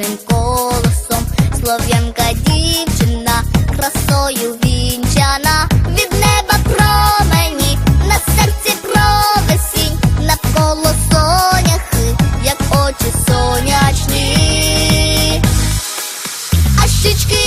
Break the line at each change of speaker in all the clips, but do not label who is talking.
ніжним колосом, слов'янка дівчина, красою вінчана, від неба промені, на серці провесінь, навколо соняхи, як очі сонячні, а щічки.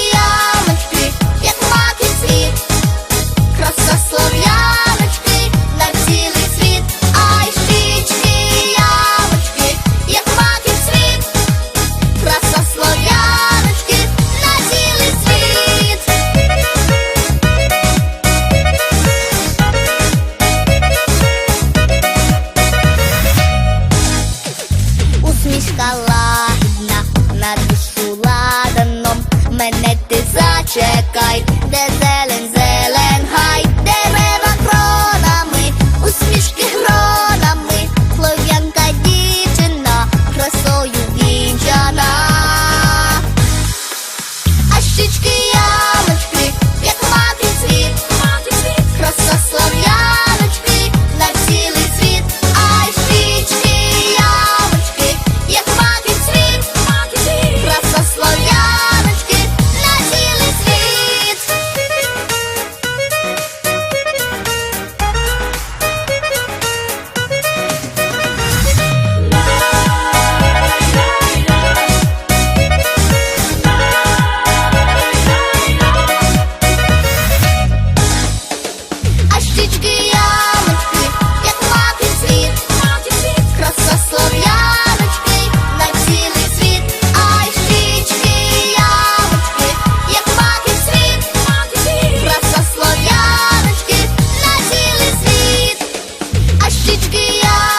ладна, на душу ладаном, мене ти зачекай, де зелень. птички я